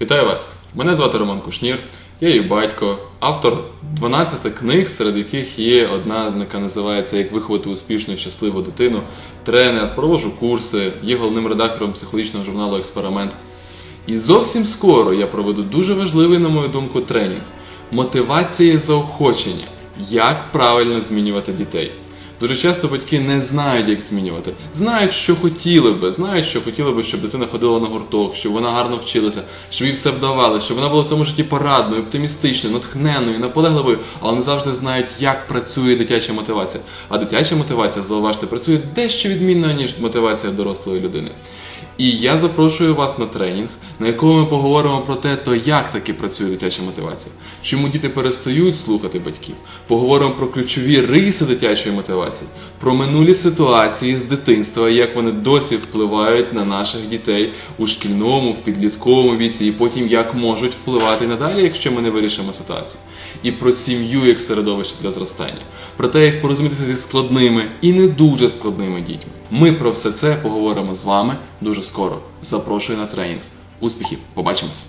Вітаю вас! Мене звати Роман Кушнір, я її батько, автор 12 книг, серед яких є одна, яка називається Як виховати успішну і щасливу дитину, тренер, проводжу курси, є головним редактором психологічного журналу Експеримент. І зовсім скоро я проведу дуже важливий, на мою думку, тренінг мотивація і заохочення. Як правильно змінювати дітей. Дуже часто батьки не знають, як змінювати. Знають, що хотіли би, знають, що хотіли би, щоб дитина ходила на гурток, щоб вона гарно вчилася, щоб їй все вдавалося, щоб вона була в цьому житті порадною, оптимістичною, натхненною, наполегливою, але не завжди знають, як працює дитяча мотивація. А дитяча мотивація, зауважте, працює дещо відмінно, ніж мотивація дорослої людини. І я запрошую вас на тренінг, на якому ми поговоримо про те, то як таки працює дитяча мотивація, чому діти перестають слухати батьків. Поговоримо про ключові риси дитячої мотивації, про минулі ситуації з дитинства, як вони досі впливають на наших дітей у шкільному, в підлітковому віці, і потім як можуть впливати надалі, якщо ми не вирішимо ситуацію. І про сім'ю як середовище для зростання, про те, як порозумітися зі складними і не дуже складними дітьми. Ми про все це поговоримо з вами дуже скоро. Запрошую на тренінг. Успіхів! Побачимось!